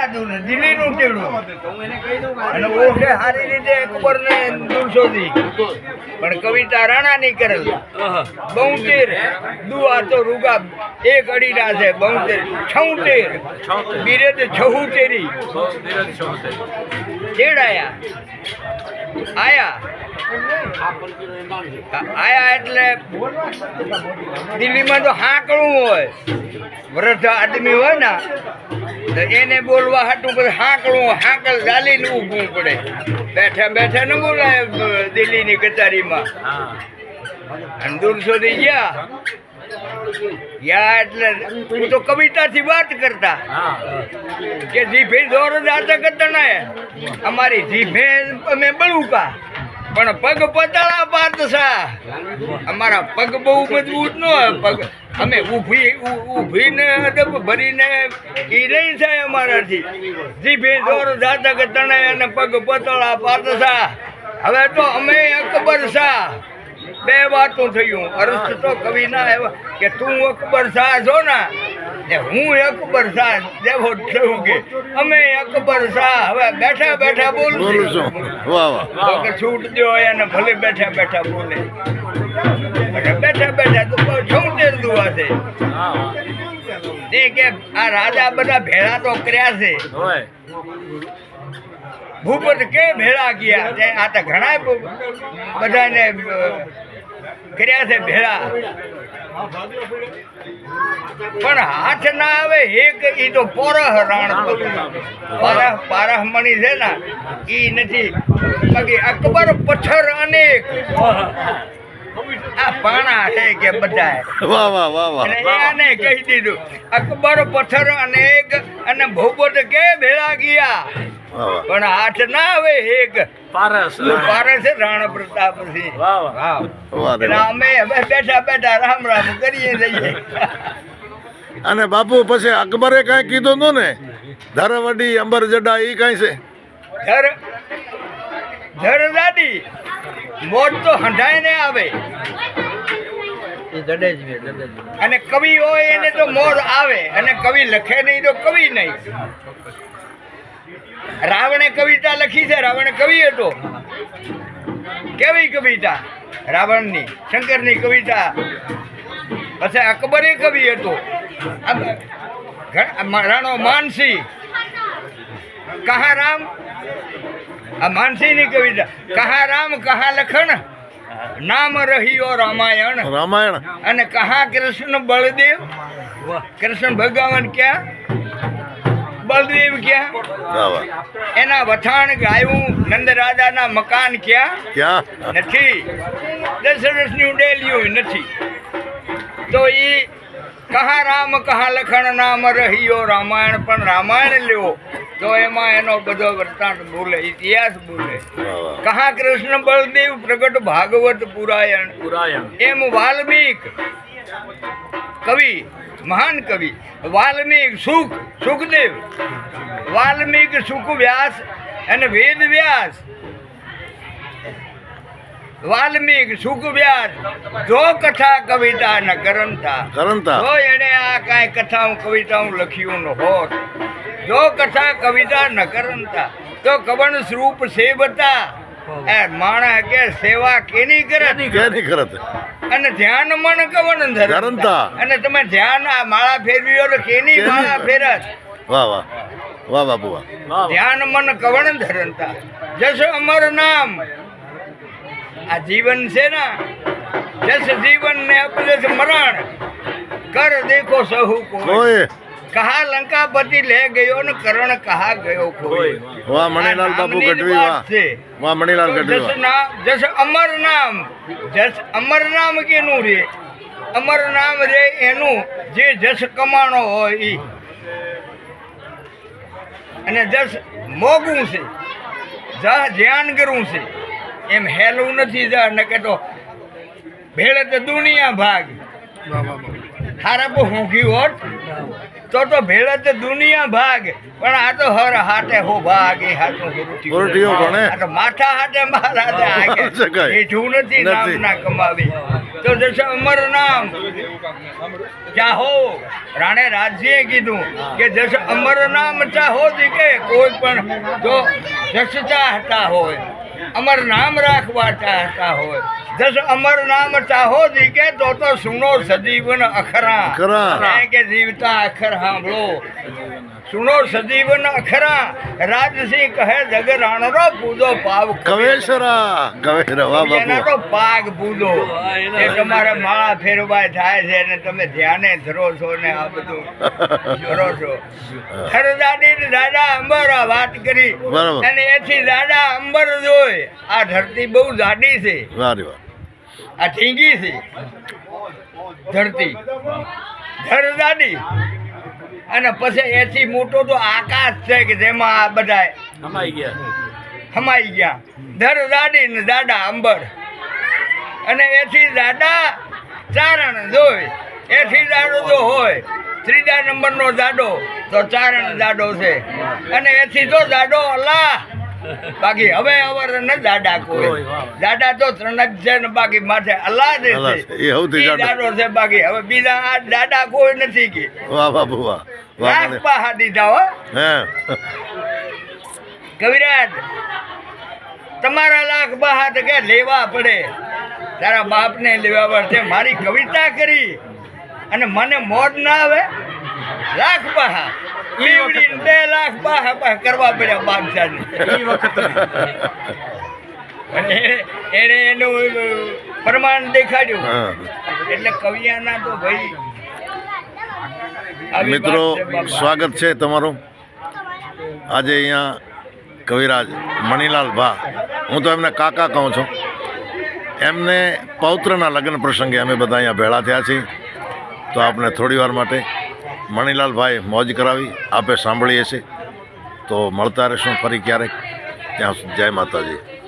આદુ ને દિલ્હીનું ટેવડું અને ઓળખે સારી રીતે અકબર ને દુરસોથી પણ કવિતા રાણા ની કરેલ બહુતેર દુઆ તો રૂગા એક અડીડા છે બહુતેર છઉતેર. બિરેદ છહુતેરી ચેડાયા આયા. આયા એટલે દિલ્હીમાં તો હાંકળું હોય. વૃદ્ધ આદમી હોય ને, તો એને બોલવા હાટું પછી હાંકળું હાંકલ ચાલીને ઊભું પડે. બેઠા બેઠા ન બોલાય દિલ્હીની કચારીમાં. અને દૂર ગયા. યા એટલે હું તો કવિતાથી વાત કરતા. કે જીભે દોર દાતા કરતા ના અમારી જીભે અમે બળુકા. પણ પગ પતાળા પાતસા અમારા પગ બહુ મજબૂત ન પગ અમે ઊભી ઊભીને અદબ ભરીને એ નહીં થાય અમારાથી. જીભે દોર જાતા કે તણાય અને પગ પતાળા પાતસા હવે તો અમે અકબર શાહ બે વાતું થયું. અરસ્ત તો કવિ ના આવ્યા કે તું અકબર શાહ છો ને. હું અકબર શાહ દેવો થયું કે અમે અકબર શાહ હવે બેઠા બેઠા બોલું છું. વાહ વાહ. કે છૂટ દો એને ભલે બેઠા બેઠા બોલે. બેઠા બેઠા તો છોતેર દુઆ છે. તે કે આ રાજા બધા ભેળા તો કર્યા છે. ભૂપત કે ભેળા ગયા? આ તો ઘણા બધાને કર્યા છે ભેળા. પણ હાથ ના આવે એક ઈ તો પોરહ રાણ પારહ પારહ મણી છે ને ઈ નથી. બાકી અકબર પથ્થર અનેક આ પાણા છે કે બધા વાહ વાહ વાહ વાહ. એને કહી દીધું અકબર પથ્થર અનેક અને ભૂપત કે ભેળા ગયા. પણ આઠ ના આવે એક. પારસ. પારસ રાણ પ્રતાપ સિંહ. અમે હવે બેઠા બેઠા રામ રામ કરીએ જઈએ અને બાપુ પછી અકબરે કઈ કીધું તું ને? ધરવડી અંબર જડા એ કઈ છે? ધર ધર દાદી મોટ તો હંડાય ને આવે. અને કવિ હોય એને તો મોર આવે અને કવિ લખે નહીં તો કવિ નહીં. રાવણે કવિતા લખી છે રાવણ કવિ હતો. કેવી કવિતા? રાવણની શંકરની કવિતા. પછી અકબરે કવિ હતો. રાણો માનસી. કહા રામ આ માનસીની કવિતા. કહા રામ કહા લખણ? નામ રહ્યો રામાયણ. રામાયણ. અને કહા કૃષ્ણ બળદેવ? કૃષ્ણ ભગવાન ક્યાં? બળદેવ ક્યાં? એના વથાણ ગાયું નંદ રાજાના મકાન ક્યાં? ક્યાં? નથી. દશરથની ઉડેલિયું નથી. તો એ કહા રામ કહા લખણ નામ રહ્યો? રામાયણ પણ રામાયણ લેવો તો એમાં એનો બધો વૃત્તાંત બોલે ઇતિહાસ બોલે. વાહ વાહ કહા કૃષ્ણ બળદેવ પ્રગટ ભાગવત પુરાયણ? પુરાયણ. એમ વાલ્મીક કવિ મહાન કવિ વાલ્મીક સુખ સુખદેવ. વાલ્મીક સુખ વ્યાસ અને વેદ વ્યાસ. વાલ્મીક સુખ વ્યાસ જો કથા કવિતા ન કરંતા. કરંતા. જો એને આ કાંઈ કથાઓ કવિતાઓ લખ્યું ન હોત. જો કથા કવિતા ન કરંતા તો કવણ સ્વરૂપ સેવતા? એ માણસ કે સેવા કેની કરે? કેની કરત અને ધ્યાન મન કવન ધરંતા. અને તમે ધ્યાન આ માળા ફેરવી હોય કેની? માળા ફેરત વાહ વાહ. વાહ બાપુ વાહ વાહ. ધ્યાન મન કવન ધરંતા જસ અમર નામ. આ જીવન છે ને જસ જીવન ને અપજસ મરણ. કર દેખો સહુ કોઈ. કહા લંકાપતિ લે ગયો ને કરણ કહા ગયો કોઈ વાહ મણીલાલ બાપુ ગઢવી વાહ. વાહ મણીલાલ ગઢવી જસ નામ જસ અમર નામ જસ અમર નામ કેનું રે? અમર નામ રે એનું જે જસ કમાણો હોય ઈ. અને જસ મોગું છે. જા ધ્યાન કરવું છે. એમ હેલું નથી જા ને કે તો ભેળે તો દુનિયા ભાગ. હારા બહુ હોંઘી હોત. તો તો ભેળે તો દુનિયા ભાગ પણ આ તો હર હાટે હો ભાગ એ હાટો ઉલટીઓ ભણે. આ તો માથા હાટે મારા હાથે આગે. એ મીઠું નથી. નામ ના કમાવી. તો જશે અમર નામ. ચાહો રાણે રાજજીએ કીધું કે જશ અમર નામ ચાહો જી કે કોઈ પણ જો જશ ચાહતા હોય. અમર નામ રાખવા ચાહતા હોય. જસ અમર નામ ચાહો જી કે તો તો સુનો સજીવન અખરા. કે જીવતા અખર સાંભળો. સુનો સજીવન અખરા રાજસિંહ કહે જગરાણરો પૂજો પાવ કવેશરા કવેરવા એના બાપુ. તો પાગ પૂજો એ તમારે માળા ફેરવાય થાય છે ને તમે ધ્યાને ધરો છો ને આ બધું ધરો છો. ખરદાદી દાદા અંબર આ વાત કરી. અને એથી દાદા અંબર જોઈ આ ધરતી બહુ જાડી છે. આ ઠીંગી છે. ધરતી. ધરદાદી. અને પછી એથી મોટો તો આકાશ છે કે જેમાં આ બધા હમાઈ ગયા. હમાઈ ગયા. ધર દાડી ને દાદા અંબર. અને એથી દાદા ચારણ જોઈ એથી દાડો જો હોય ત્રીજા નંબરનો દાડો તો ચારણ દાડો છે. અને એથી તો દાડો અલ્લાહ બાકી હવે અવર ન દાડા કોઈ. કોઈ, વાહ, વાહ. દાડા તો ત્રણ જ છે ને બાકી માથે અલ્લાહ દે છે. દાડો છે બાકી. હવે બીજા આ દાડા કોઈ નથી કે. વાહ વાહ વાહ વાહ. પાહા દીધા હો. હે. કવિરાજ તમારા લાખ બહાર કે લેવા પડે? તારા બાપને લેવા પડે મારી કવિતા કરી. અને મને મોડ ના આવે? લાખ બહા લીવડીને બે લાખ બાહ બાહ કરવા પડ્યા બાદશાહને એ વખત એનું એનું પ્રમાણ દેખાડ્યું. એટલે કવિયાના તો ભાઈ મિત્રો. સ્વાગત છે તમારું. આજે અહીંયા કવિરાજ મણિલાલ ભા હું તો એમને કાકા કહું છું. એમને પૌત્રના લગ્ન પ્રસંગે અમે બધા અહીંયા ભેળા થયા છીએ. તો આપણે થોડી વાર માટે મણિલાલભાઈ મોજ કરાવી આપે સાંભળીએ છીએ. તો મળતા રહેશું ફરી ક્યારેક. ત્યાં જય માતાજી.